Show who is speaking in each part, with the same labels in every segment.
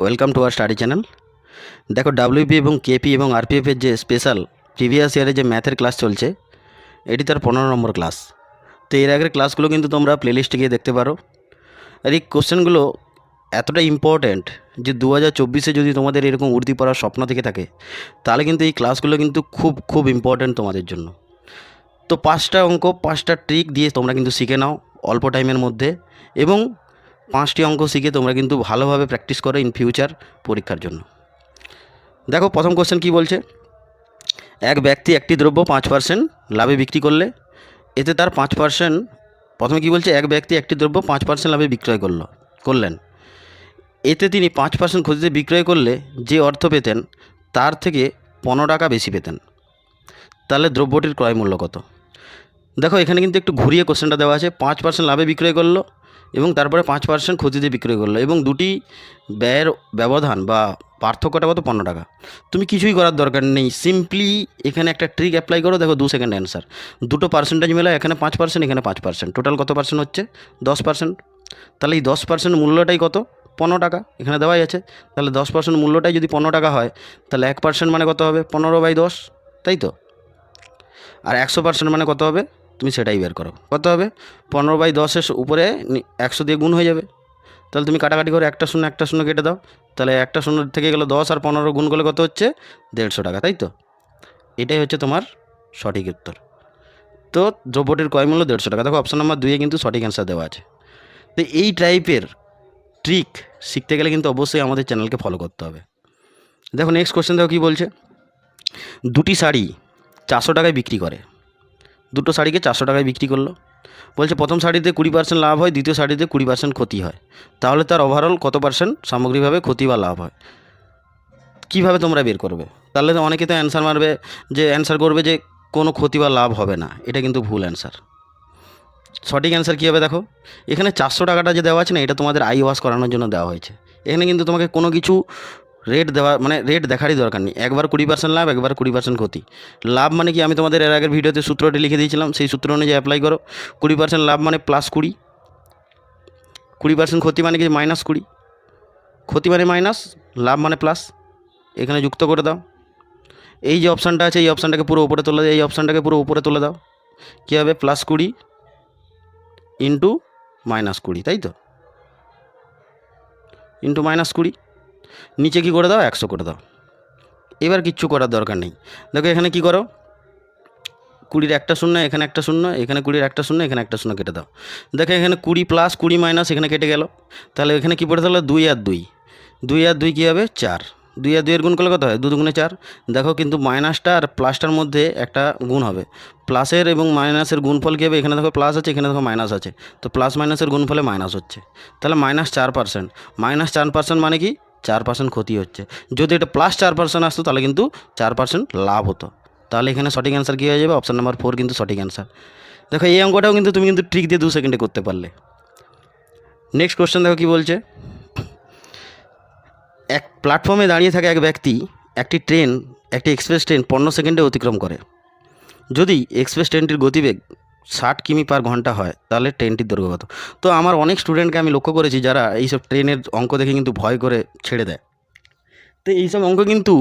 Speaker 1: Welcome to our study channel দেখো WP এবং KP এবং আরপিএফের যে স্পেশাল প্রিভিয়াস ইয়ারে যে ম্যাথের ক্লাস চলছে, এটি তার পনেরো নম্বর ক্লাস তো এর আগের ক্লাসগুলো কিন্তু তোমরা প্লেলিস্টে গিয়ে দেখতে পারো। আর এই কোশ্চেনগুলো এতটা ইম্পর্ট্যান্ট যে দু হাজার চব্বিশে যদি তোমাদের এরকম উর্দি পড়ার স্বপ্ন থেকে থাকে, তাহলে কিন্তু এই ক্লাসগুলো কিন্তু খুব খুব ইম্পর্ট্যান্ট তোমাদের জন্য। তো পাঁচটা অঙ্ক, পাঁচটা ট্রিক দিয়ে তোমরা কিন্তু শিখে নাও অল্প টাইমের মধ্যে এবং পাঁচটি অঙ্ক শিখে তোমরা কিন্তু ভালোভাবে প্র্যাকটিস করো ইন ফিউচার পরীক্ষার জন্য। দেখো, প্রথম কোশ্চেন কি বলছে? এক ব্যক্তি একটি দ্রব্য পাঁচ পার্সেন্ট লাভে বিক্রি করলে, এতে তার পাঁচ পার্সেন্ট প্রথমে কি বলছে? এক ব্যক্তি একটি দ্রব্য পাঁচ পার্সেন্ট লাভে বিক্রয় করল, করলেন। এতে তিনি পাঁচ পার্সেন্ট খুঁজতে বিক্রয় করলে যে অর্থ পেতেন, তার থেকে পনেরো টাকা বেশি পেতেন। তাহলে দ্রব্যটির ক্রয় মূল্য কত? দেখো, এখানে কিন্তু একটু ঘুরিয়ে কোশ্চেনটা দেওয়া আছে। পাঁচ পার্সেন্ট লাভে বিক্রয় করল এবং তারপরে পাঁচ পার্সেন্ট খুচরিতে বিক্রয় করল এবং দুটি ব্যয়ের ব্যবধান বা পার্থক্যটা কত? পনেরো টাকা। তুমি কিছুই করার দরকার নেই। সিম্পলি এখানে একটা ট্রিক অ্যাপ্লাই করো, দেখো দু সেকেন্ড অ্যান্সার দুটো পার্সেন্টেজ মেলা এখানে পাঁচ পার্সেন্ট এখানে পাঁচ পার্সেন্ট টোটাল কত পার্সেন্ট হচ্ছে? দশ পার্সেন্ট তাহলে এই দশ পার্সেন্ট মূল্যটাই কত? পনেরো টাকা। এখানে দেওয়াই আছে। তাহলে দশ পার্সেন্ট মূল্যটাই যদি পনেরো টাকা হয়, তাহলে এক পার্সেন্ট মানে কত হবে? পনেরো বাই দশ। তাই তো? আর একশো পার্সেন্ট মানে কত হবে? তুমি সেটাই বের করো। কত হবে? পনেরো বাই দশের উপরে একশো দিয়ে গুণ হয়ে যাবে। তাহলে তুমি কাটাকাটি করে একটা শূন্য একটা শূন্য কেটে দাও। তাহলে একটা শূন্য থেকে গেলো দশ আর পনেরো গুণ করলে কত হচ্ছে? দেড়শো টাকা, তাই তো? এটাই হচ্ছে তোমার সঠিক উত্তর। তো দ্রব্যটির ক্রয় মূল্য দেড়শো টাকা। দেখো অপশন নাম্বার দুইয়ে কিন্তু সঠিক অ্যান্সার দেওয়া আছে। তো এই টাইপের ট্রিক শিখতে গেলে কিন্তু অবশ্যই আমাদের চ্যানেলকে ফলো করতে হবে। দেখো নেক্সট কোশ্চেন দেখো কী বলছে? দুটি শাড়ি চারশো টাকায় বিক্রি করে। দুটো শাড়িকে চারশো টাকায় বিক্রি করল। বলছে, প্রথম শাড়িতে কুড়ি পার্সেন্ট লাভ হয়, দ্বিতীয় শাড়িতে কুড়ি পার্সেন্ট ক্ষতি হয়। তাহলে তার ওভারঅল কত পার্সেন্ট সামগ্রিকভাবে ক্ষতি বা লাভ হয়? কীভাবে তোমরা বের করবে? তাহলে তো অনেকে তো অ্যান্সার মারবে, যে অ্যান্সার করবে যে কোনো ক্ষতি বা লাভ হবে না। এটা কিন্তু ভুল অ্যান্সার সঠিক অ্যান্সার কী হবে দেখো? এখানে চারশো টাকাটা যে দেওয়া আছে না, এটা তোমাদের আই ওয়াশ করানোর জন্য দেওয়া হয়েছে। এখানে কিন্তু তোমাকে কোনো কিছু রেট দেওয়া মানে রেট দেখারই দরকার নেই। একবার কুড়ি পার্সেন্ট লাভ, একবার কুড়ি পার্সেন্ট ক্ষতি। লাভ মানে কি? আমি তোমাদের এর আগের ভিডিওতে সূত্রটি লিখে দিয়েছিলাম, সেই সূত্র অনুযায়ী অ্যাপ্লাই করো। কুড়ি পার্সেন্ট লাভ মানে প্লাস কুড়ি। কুড়ি পার্সেন্ট ক্ষতি মানে কি? মাইনাস কুড়ি। ক্ষতি মানে মাইনাস লাভ মানে প্লাস এখানে যুক্ত করে দাও। এই যে অপশানটা আছে, এই অপশানটাকে পুরো উপরে তুলে দাও। এই অপশানটাকে পুরো উপরে তুলে দাও। কী হবে? প্লাস কুড়ি ইন্টু মাইনাস কুড়ি, তাই তো? ইন্টু মাইনাস কুড়ি। নিচে কি করে দাও? একশো করে দাও। এবার কিচ্ছু করার দরকার নেই। দেখো এখানে কি করো? কুড়ির একটা শূন্য, এখানে একটা শূন্য, এখানে কুড়ির একটা শূন্য, এখানে একটা শূন্য কেটে দাও। দেখো এখানে কুড়ি প্লাস কুড়ি মাইনাস এখানে কেটে গেল। তাহলে এখানে কী পড়ে তাহলে দুই আর দুই। দুই আর দুই কী হবে? চার। দুই আর দুইয়ের গুণ করলে কত হয়? দু দুগুণে চার। দেখো কিন্তু মাইনাসটা আর প্লাসটার মধ্যে একটা গুণ হবে। প্লাসের এবং মাইনাসের গুণফল কী হবে? এখানে দেখো প্লাস আছে, এখানে দেখো মাইনাস আছে। তো প্লাস মাইনাসের গুণফলে মাইনাস হচ্ছে। তাহলে মাইনাস চার পার্সেন্ট মাইনাস চার পার্সেন্ট মানে কি? চার পার্সেন্ট ক্ষতি হচ্ছে। যদি এটা প্লাস চার পার্সেন্ট আসতো, তাহলে কিন্তু চার পার্সেন্ট লাভ হতো। তাহলে এখানে সঠিক অ্যান্সার কী হয়ে যাবে? অপশান নাম্বার ফোর কিন্তু সঠিক অ্যান্সার দেখো, এই অঙ্কটাও কিন্তু তুমি কিন্তু ট্রিক দিয়ে দু সেকেন্ডে করতে পারলে। নেক্সট কোশ্চেন দেখো কী বলছে? এক প্ল্যাটফর্মে দাঁড়িয়ে থাকা এক ব্যক্তি একটি ট্রেন একটি এক্সপ্রেস ট্রেন পনেরো সেকেন্ডে অতিক্রম করে। যদি এক্সপ্রেস ট্রেনটির গতিবেগ ষাট কিমি পার ঘণ্টা হয়, তাহলে ট্রেনটির দৈর্ঘ্য কত? তো আমার অনেক স্টুডেন্টকে আমি লক্ষ্য করেছি যারা এইসব ট্রেনের অঙ্ক দেখে কিন্তু ভয় করে ছেড়ে দেয়। তো এইসব অঙ্ক কিন্তু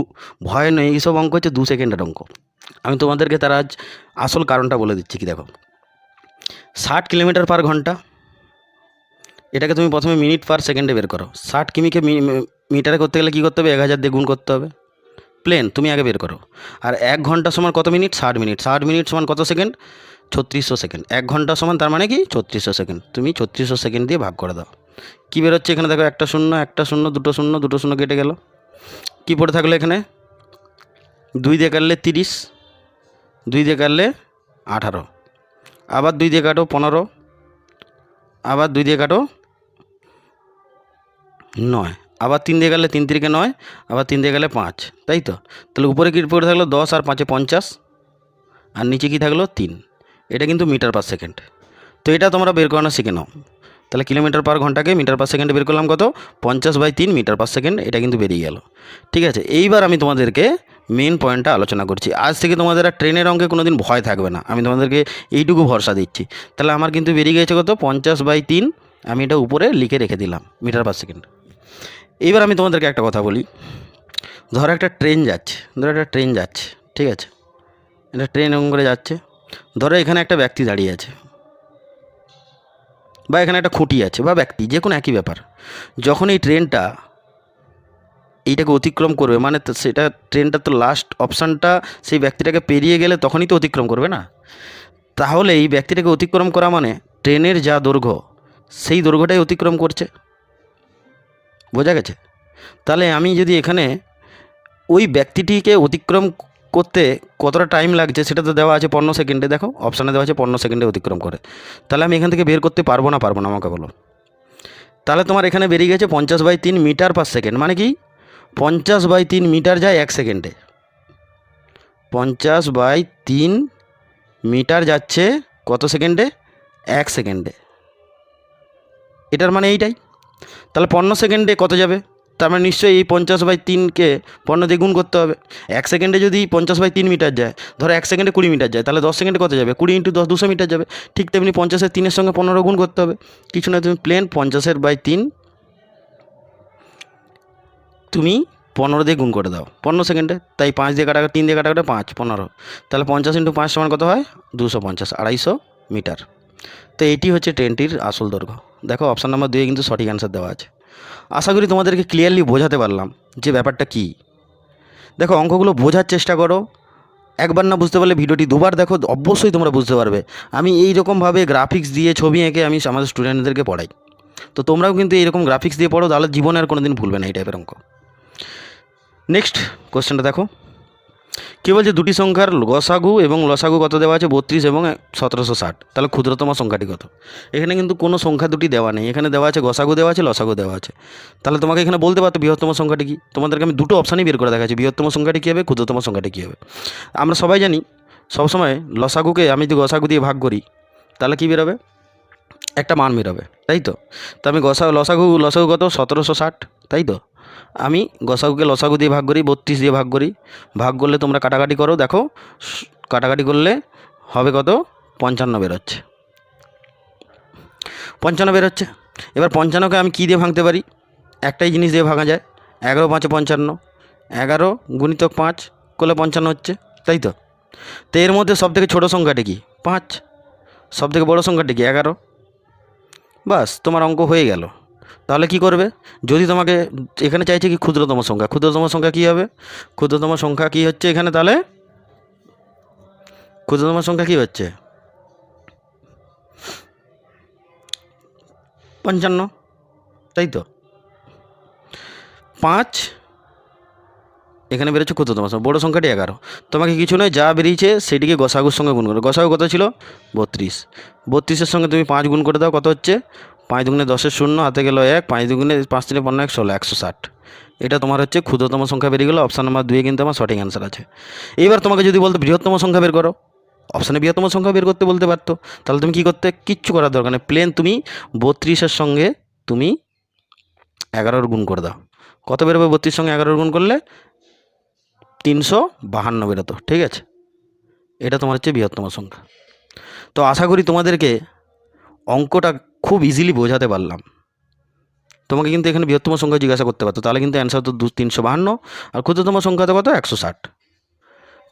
Speaker 1: ভয় নয় এইসব অঙ্ক হচ্ছে দু সেকেন্ডের অঙ্ক। আমি তোমাদেরকে তার আজ আসল কারণটা বলে দিচ্ছি কি দেখো। ষাট কিলোমিটার পার ঘণ্টা, এটাকে তুমি প্রথমে মিনিট পার সেকেন্ডে বের করো। ষাট কিমিকে মিটারে করতে গেলে কী করতে হবে? এক হাজার দিয়ে গুণ করতে হবে। প্লেন তুমি আগে বের করো। আর এক ঘণ্টা সমান কত মিনিট? ষাট মিনিট। ষাট মিনিট সমান কত সেকেন্ড ছত্রিশশো সেকেন্ড। এক ঘণ্টা সমান, তার মানে কি? ছত্রিশশো সেকেন্ড। তুমি ছত্রিশশো সেকেন্ড দিয়ে ভাগ করে দাও। কী বেরোচ্ছে এখানে? দেখো, একটা শূন্য একটা শূন্য, দুটো শূন্য দুটো শূন্য কেটে গেল। কী পড়ে থাকল এখানে? দুই দিয়ে কাটলে তিরিশ, দুই দিয়ে কাটলে আঠারো, আবার দুই দিয়ে কাটো পনেরো, আবার দুই দিয়ে কাটো নয়, আবার তিন দিয়ে গেলে তিন তিরিকে নয়, আবার তিন দিয়ে গেলে পাঁচ, তাই তো? তাহলে উপরে কি পড়ে থাকল? দশ আর পাঁচে পঞ্চাশ, আর নিচে কি থাকল? তিন। এটা কিন্তু মিটার পার সেকেন্ড। তো এটা তোমরা বের করানো শিখে নাও। তাহলে কিলোমিটার পার ঘন্টাকে মিটার পার সেকেন্ডে বের করলাম কত? পঞ্চাশ বাই তিন মিটার পার সেকেন্ড, এটা কিন্তু বেরিয়ে গেল। ঠিক আছে, এইবার আমি তোমাদেরকে মেন পয়েন্টটা আলোচনা করছি। আজ থেকে তোমাদের আর ট্রেনের অঙ্কে কোনো দিন ভয় থাকবে না। আমি তোমাদেরকে এইটুকু ভরসা দিচ্ছি। তাহলে আমার কিন্তু বেরিয়ে গেছে কত? পঞ্চাশ বাই তিন। আমি এটা উপরে লিখে রেখে দিলাম, মিটার পার সেকেন্ড। এইবার আমি তোমাদেরকে একটা কথা বলি। ধরো একটা ট্রেন যাচ্ছে, ধরো একটা ট্রেন যাচ্ছে, ঠিক আছে? এটা ট্রেন এরকম করে যাচ্ছে। ধরো এখানে একটা ব্যক্তি দাঁড়িয়ে আছে বা এখানে একটা খুঁটি আছে বা ব্যক্তি, যে কোনো একই ব্যাপার। যখন এই ট্রেনটা এইটাকে অতিক্রম করবে মানে সেটা ট্রেনটা তো লাস্ট অপশানটা সেই ব্যক্তিটাকে পেরিয়ে গেলে তখনই তো অতিক্রম করবে না। তাহলে এই ব্যক্তিটাকে অতিক্রম করা মানে ট্রেনের যা দৈর্ঘ্য, সেই দৈর্ঘ্যটাই অতিক্রম করছে। বোঝা গেছে? তাহলে আমি যদি এখানে ওই ব্যক্তিটিকে অতিক্রম করতে কতটা টাইম লাগছে সেটা তো দেওয়া আছে পনেরো সেকেন্ডে দেখো অপশানে দেওয়া আছে পনেরো সেকেন্ডে অতিক্রম করে। তাহলে আমি এখান থেকে বের করতে পারব না পারব না আমাকে বলো। তাহলে তোমার এখানে বেরিয়ে গেছে পঞ্চাশ বাই তিন মিটার পার সেকেন্ড মানে কি? পঞ্চাশ বাই তিন মিটার যায় এক সেকেন্ডে পঞ্চাশ বাই তিন মিটার যাচ্ছে কত সেকেন্ডে এক সেকেন্ডে এটার মানে এইটাই। তাহলে পনেরো সেকেন্ডে কত যাবে? তার মানে নিশ্চয়ই এই পঞ্চাশ বাই তিনকে পনেরো দিয়ে গুণ করতে হবে। এক সেকেন্ডে যদি পঞ্চাশ বাই তিন মিটার যায়, ধরো এক সেকেন্ডে কুড়ি মিটার যায়, তাহলে দশ সেকেন্ডে কত যাবে? কুড়ি ইন্টু দশ দুশো মিটার যাবে। ঠিক তেমনি পঞ্চাশের তিনের সঙ্গে পনেরো গুণ করতে হবে। কিছু না, তুমি প্লেন পঞ্চাশের বাই তিন, তুমি পনেরো দিয়ে গুণ করে দাও। পনেরো সেকেন্ডে, তাই পাঁচ দিয়ে কাটা তিন দিয়ে কাটা কাটা পাঁচ, পনেরো। তাহলে পঞ্চাশ ইন্টু পাঁচ সমান কত হয়? দুশো পঞ্চাশ, আড়াইশো মিটার। তো এইটি হচ্ছে ট্রেনটির আসল দৈর্ঘ্য। দেখো, অপশান নাম্বার দুয়ে কিন্তু সঠিক অ্যান্সার দেওয়া আছে। আশা করি তোমাদেরকে ক্লিয়ারলি বোঝাতে পারলাম যে ব্যাপারটা কি। দেখো, অঙ্কগুলো বোঝার চেষ্টা করো। একবার না বুঝতে পারলে ভিডিওটি দুবার দেখো, অবশ্যই তোমরা বুঝতে পারবে। আমি এই রকমভাবে গ্রাফিক্স দিয়ে ছবি এঁকে আমি আমাদের স্টুডেন্টদেরকে পড়াই। তো তোমরাও কিন্তু এইরকম গ্রাফিক্স দিয়ে পড়ো, তাহলে জীবনে আর কোনো দিন ভুলবে না এই টাইপের অঙ্ক। নেক্সট কোশ্চেনটা দেখো। কী বলছে? দুটি সংখ্যার গসাগু এবং লসাগু কত দেওয়া আছে? বত্রিশ এবং সতেরোশো ষাট। তাহলে ক্ষুদ্রতম সংখ্যাটি কত? এখানে কিন্তু কোনো সংখ্যা দুটি দেওয়া নেই। এখানে দেওয়া আছে গসাগু দেওয়া আছে, লসাগু দেওয়া আছে। তাহলে তোমাকে এখানে বলতে পারতো বৃহত্তম সংখ্যাটি কী? তোমাদেরকে আমি দুটো অপশানই বের করে দেখাচ্ছি। বৃহত্তম সংখ্যাটি কী হবে? ক্ষুদ্রতম সংখ্যাটি কী হবে? আমরা সবাই জানি, সবসময় লসাগুকে আমি যদি গসাগু দিয়ে ভাগ করি, তাহলে কী বেরোবে? একটা মান বেরোবে। তাই তো? তো আমি গসা, লসাগু লসাগু কত? সতেরোশো ষাট। তাই তো? আমি গসাগুকে লসাগু দিয়ে ভাগ করি, বত্রিশ দিয়ে ভাগ করি। ভাগ করলে তোমরা কাটাকাটি করো, দেখো কাটাকাটি করলে হবে কত? পঞ্চান্ন বেরোচ্ছে। পঞ্চান্ন বেরোচ্ছে। এবার পঞ্চান্নকে আমি কী দিয়ে ভাঙতে পারি? একটাই জিনিস দিয়ে ভাঙা যায়। এগারো পাঁচে পঞ্চান্ন। এগারো গুণিতক পাঁচ, করলে পঞ্চান্ন হচ্ছে। তাই তো? তো এর মধ্যে সবথেকে ছোটো সংখ্যাটি কি? পাঁচ। সবথেকে বড়ো সংখ্যাটি কি? এগারো। বাস, তোমার অঙ্ক হয়ে গেল। তাহলে কি করবে? যদি তোমাকে, এখানে চাইছে কি ক্ষুদ্রতম সংখ্যা। ক্ষুদ্রতম সংখ্যা কী হবে? ক্ষুদ্রতম সংখ্যা কী হচ্ছে এখানে তাহলে? ক্ষুদ্রতম সংখ্যা কী হচ্ছে? পঞ্চান্ন। তাই তো? পাঁচ। এখানে বেরোচ্ছে ক্ষুদ্রতম সংখ্যা। বড়ো সংখ্যাটি এগারো। তোমাকে কিছু নয়, যা বেরিয়েছে সেটিকে গসাগুর সঙ্গে গুণ করো। গসাগু কত ছিল? বত্রিশ। বত্রিশের সঙ্গে তুমি পাঁচ গুণ করে দাও, কত হচ্ছে? পাঁচ দুগুণে দশের শূন্য, হাতে গেল এক, পাঁচ দুগুণে পাঁচ তিনে পনেরো, এক ষোলো, একশো ষাট। এটা তোমার হচ্ছে ক্ষুদ্রতম সংখ্যা বেরিয়ে গেলো অপশান নাম্বার দুয়ে কিন্তু আমার সঠিক অ্যান্সার আছে। এবার তোমাকে যদি বলতো বৃহত্তম সংখ্যা বের করো অপশানে বৃহত্তম সংখ্যা বের করতে বলতে পারতো, তাহলে তুমি কী করতে, কিচ্ছু করার দরকার নেই প্লেন তুমি বত্রিশের সঙ্গে তুমি এগারোর গুণ করে দাও। কত বেরোবে বত্রিশ সঙ্গে এগারোর গুণ করলে? তিনশো বাহান্ন বেরোতো, ঠিক আছে? এটা তোমার হচ্ছে বৃহত্তম সংখ্যা। তো আশা করি তোমাদেরকে অঙ্কটা খুব ইজিলি বোঝাতে পারলাম। তোমাকে কিন্তু এখানে বৃহত্তম সংখ্যা জিজ্ঞাসা করতে পারতো। তাহলে কিন্তু অ্যান্সার তো দু তিনশো বাহান্ন আর ক্ষুদ্রতম সংখ্যা তো কত? একশো ষাট।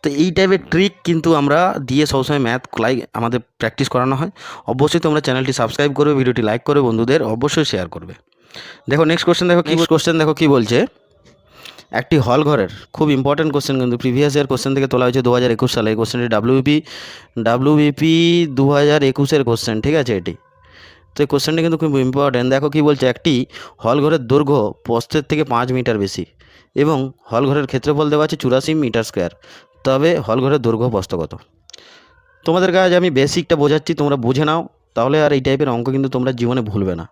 Speaker 1: তো এই টাইপের ট্রিক কিন্তু আমরা দিয়ে সবসময় ম্যাথ ক্লাই আমাদের প্র্যাকটিস করানো হয়। অবশ্যই তোমরা চ্যানেলটি সাবস্ক্রাইব করবে ভিডিওটি লাইক করবে বন্ধুদের অবশ্যই শেয়ার করবে। দেখো নেক্সট কোশ্চেন দেখো কি কোশ্চেন দেখো কি বলছে? একটি হল ঘরের খুব ইম্পর্টেন্ট কোশ্চেন কিন্তু প্রিভিয়াস ইয়ার কোশ্চেন থেকে তোলা হয়েছে দু হাজার একুশ সালে। এই কোশ্চেনটি ডাব্লিউবিপি ডাব্লিউবিপি দু হাজার একুশের কোশ্চেন ঠিক আছে এটি? তো এই কোশ্চেনটি কিন্তু খুব ইম্পর্টেন্ট দেখো কি বলছে, একটি হল ঘরের দৈর্ঘ্য প্রস্থের থেকে পাঁচ মিটার বেশি এবং হল ঘরের ক্ষেত্রফল দেওয়া আছে চুরাশি মিটার স্কোয়ার তবে হল ঘরের দৈর্ঘ্য প্রস্থ কত? তোমাদের কাছে আমি বেসিকটা বোঝাচ্ছি, তোমরা বুঝে নাও, তাহলে আর এই টাইপের অঙ্ক কিন্তু তোমরা জীবনে ভুলবে না।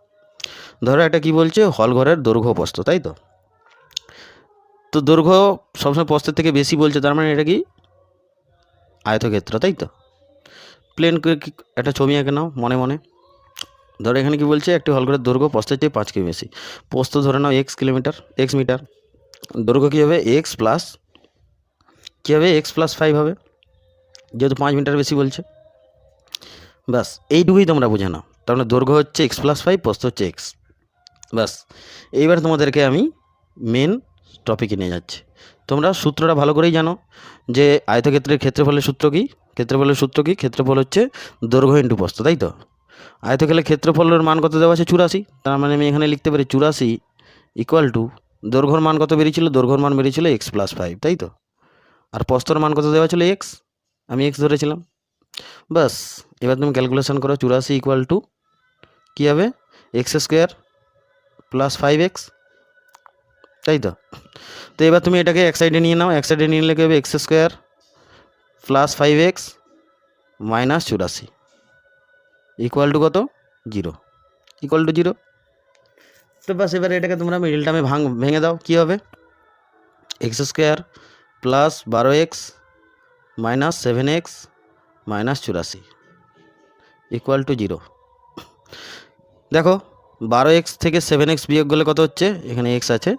Speaker 1: ধরো একটা কি বলছে হল ঘরের দৈর্ঘ্য প্রস্থ তাই তো? তো দৈর্ঘ্য সবসময় প্রস্থের থেকে বেশি বলছে, তার মানে এটা কি? আয়তক্ষেত্র, তাই তো? প্লেন একটা ছবি এঁকে নাও, মনে মনে। ধরো এখানে কি বলছে, একটি হলঘরের দৈর্ঘ্য প্রস্থের চেয়ে পাঁচ কিমি বেশি। প্রস্থ ধরে নাও এক্স কিলোমিটার এক্স মিটার। দৈর্ঘ্য কী হবে? এক্স প্লাস কী হবে? এক্স প্লাস ফাইভ হবে। যেহেতু পাঁচ মিটার বেশি বলছে। ব্যাস, এইটুকুই তোমরা বুঝে নাও। তার মানে দৈর্ঘ্য হচ্ছে এক্স প্লাস ফাইভ প্রস্থ হচ্ছে এক্স ব্যাস, এইবার তোমাদেরকে আমি মেন টপিকে নিয়ে যাচ্ছি। তোমরা সূত্রটা ভালো করেই জানো যে আয়তক্ষেত্রের ক্ষেত্রফলের সূত্র কী? ক্ষেত্রফলের সূত্র কী? ক্ষেত্রফল হচ্ছে দৈর্ঘ্য ইন্টু প্রস্থ, তাই তো? আয়তক্ষেত্রের ক্ষেত্রফলের মান কত দেওয়া আছে? চুরাশি। তার মানে আমি এখানে লিখতে পারি চুরাশি ইকুয়াল টু দৈর্ঘ্যর মান কত বেরিয়েছিল? দৈর্ঘ্যর মান বেরিয়েছিল এক্স প্লাস ফাইভ তাই তো? আর প্রস্তর মান কত দেওয়া ছিল? এক্স আমি এক্স ধরেছিলাম। বাস এবার তুমি ক্যালকুলেশন করো, চুরাশি ইকুয়াল টু কী হবে? X square plus five x তাই তো? তো এবার তুমি এটাকে এক সাইডে নিয়ে নাও। এক সাইডে নিয়ে নিলে কী হবে? X square plus five x minus চুরাশি। ইকুয়াল টু কত? জিরো ইকুয়াল টু জিরো তো বাস এবার এটাকে তোমরা মিডিল টার্মে ভাঙ, ভেঙে দাও। কী হবে? এক্স স্কোয়ার প্লাস বারো x minus seven x minus চুরাশি। ইকুয়াল টু জিরো দেখো বারো এক্স থেকে সেভেন এক্স বিয়োগ করলে কত হচ্ছে? এখানে এক্স আছে।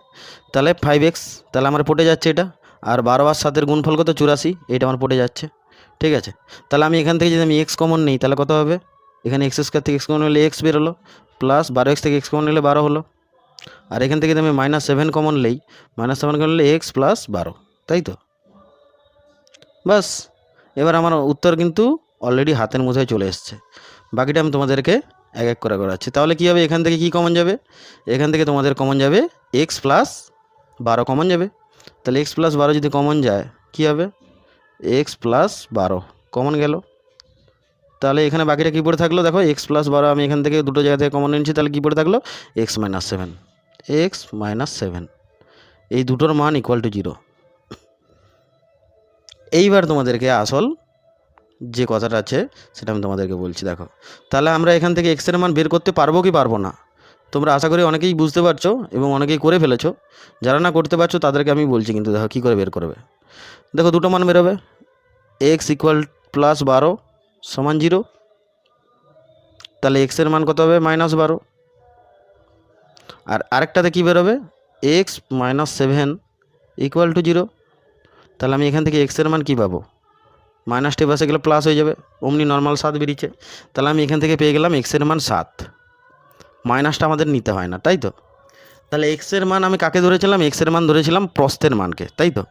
Speaker 1: তাহলে ফাইভ এক্স তাহলে আমার পটে যাচ্ছে এটা। আর বারো আর সাতের গুণফল কত? চুরাশি। এটা আমার পটে যাচ্ছে। ঠিক আছে? তাহলে আমি এখান থেকে যদি আমি এক্স কমন নিই, তাহলে কত হবে? এখানে এক্স স্কোয়ার থেকে এক্স কমন নিলে এক্স বেরোলো প্লাস বারো এক্স থেকে এক্স কমন নিলে বারো হলো। আর এখান থেকে আমি মাইনাস সেভেন কমন নেই মাইনাস সেভেন কমন নিলে এক্স প্লাস বারো, তাই তো? বাস এবার আমার উত্তর কিন্তু অলরেডি হাতের মুঠোয় চলে এসছে। বাকিটা আমি তোমাদেরকে এক এক করে করাচ্ছি। তাহলে কী হবে? এখান থেকে কী কমন যাবে? এখান থেকে তোমাদের কমন যাবে এক্স প্লাস বারো কমন যাবে। তাহলে এক্স প্লাস বারো যদি কমন যায়, কী হবে? এক্স প্লাস বারো কমন গেল। তাহলে এখানে বাকিটা কী পড়ে থাকল? দেখো এক্স প্লাস বারো আমি এখান থেকে দুটো জায়গা থেকে কমন নিচ্ছি তাহলে কী পড়ে থাকল? X minus seven x minus seven এই দুটোর মান ইকুয়াল টু জিরো এইবার তোমাদেরকে আসল যে কথাটা আছে, সেটা আমি তোমাদেরকে বলছি, দেখো। তাহলে আমরা এখান থেকে এক্সের মান বের করতে পারব কি পারব না? তোমরা আশা করি অনেকেই বুঝতে পারছ এবং অনেকেই করে ফেলেছো। যারা না করতে পারছ, তাদেরকে আমি বলছি কিন্তু দেখো, কী করে বের করবে? দেখো, দুটো মান বেরোবে। এক্স ইকুয়াল প্লাস বারো সমান জিরো। তাহলে এক্সের মান কত হবে? মাইনাস বারো। আর আরেকটাতে কী বেরোবে? X minus seven equal to zero তাহলে আমি এখান থেকে এক্সের মান কী পাবো? মাইনাসটি পাশে গেলে প্লাস হয়ে যাবে। অমনি নর্মাল সাত বেরিয়েছে। তাহলে আমি এখান থেকে পেয়ে গেলাম এক্সের মান সাত। মাইনাসটা আমাদের নিতে হয় না, তাই তো? তাহলে এক্সের মান আমি কাকে ধরেছিলাম? এক্সের মান ধরেছিলাম প্রস্থের মানকে, তাই তো?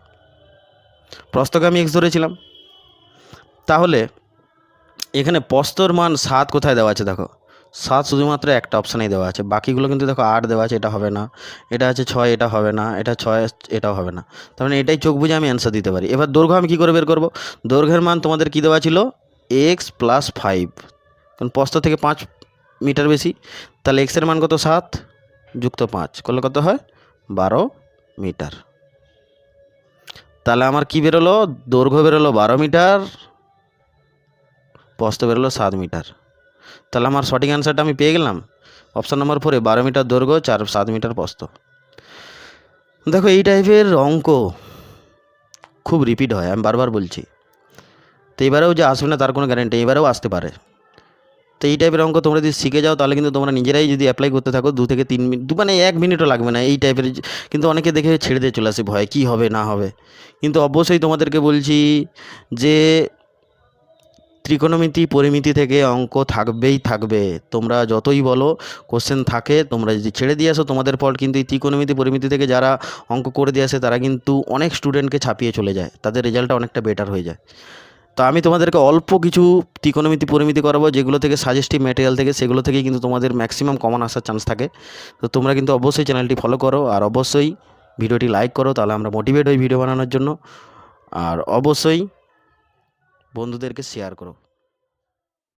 Speaker 1: প্রস্থকে আমি এক্স ধরেছিলাম। তাহলে এখানে প্রস্তর মান সাত কোথায় দেওয়া আছে দেখো? সাত শুধুমাত্র একটা অপশানেই দেওয়া আছে। বাকিগুলো কিন্তু দেখো আট দেওয়া আছে, এটা হবে না। এটা আছে ছয়, এটা হবে না। এটা ছয়, এটাও হবে না। তার মানে এটাই চোখ বুঝে আমি অ্যান্সার দিতে পারি। এবার দৈর্ঘ্য আমি কী করে বের করব? দৈর্ঘ্যের মান তোমাদের কী দেওয়া ছিল? এক্স প্লাস ফাইভ কারণ প্রস্থ থেকে পাঁচ মিটার বেশি। তাহলে এক্সের মান কত? সাত যুক্ত পাঁচ। করলে কত হয়? বারো মিটার। তাহলে আমার কী বেরোলো? দৈর্ঘ্য বেরোলো বারো মিটার। প্রস্থ বেরোলো সাত মিটার। তাহলে আমার সঠিক অ্যান্সারটা আমি পেয়ে গেলাম? অপশান নম্বর ফোরে বারো মিটার দৈর্ঘ্য, চার, সাত মিটার প্রস্থ দেখো, এই টাইপের অঙ্ক খুব রিপিট হয়, আমি বারবার বলছি। তো এবারেও যে আসবে না, তার কোনো গ্যারেন্টি এবারেও আসতে পারে। তো এই টাইপের অঙ্ক তোমরা যদি শিখে যাও, তাহলে কিন্তু তোমরা নিজেরাই যদি অ্যাপ্লাই করতে থাকো, দু থেকে তিন মিনিট দু মানে এক মিনিটও লাগবে না। এই টাইপের কিন্তু অনেকে দেখে ছেড়ে দিয়ে চলে আসে, ভয়, কী হবে, না হবে। কিন্তু অবশ্যই তোমাদেরকে বলছি যে ত্রিকোণমিতি পরিমিতি থেকে অঙ্ক থাকবেই থাকবে। তোমরা যতই বলো কোশ্চেন থাকে, তোমরা যদি ছেড়ে দিয়ে আসো, তোমাদের ফল কিন্তু এই ত্রিকোণমিতি পরিমিতি থেকে যারা অঙ্ক করে দিয়ে আসে, তারা কিন্তু অনেক স্টুডেন্টকে ছাপিয়ে চলে যায়। তাদের রেজাল্টটা অনেকটা বেটার হয়ে যায়। তো আমি তোমাদেরকে অল্প কিছু ত্রিকোণমিতি পরিমিতি করাবো, যেগুলো থেকে সাজেস্টিভ ম্যাটেরিয়াল থেকে, সেগুলো থেকেই কিন্তু তোমাদের ম্যাক্সিমাম কমন আসার চান্স থাকে। তো তোমরা কিন্তু অবশ্যই চ্যানেলটি ফলো করো, আর অবশ্যই ভিডিওটি লাইক করো, তাহলে আমরা মোটিভেট হই ভিডিও বানানোর জন্য। আর অবশ্যই বন্ধুদেরকে শেয়ার করো।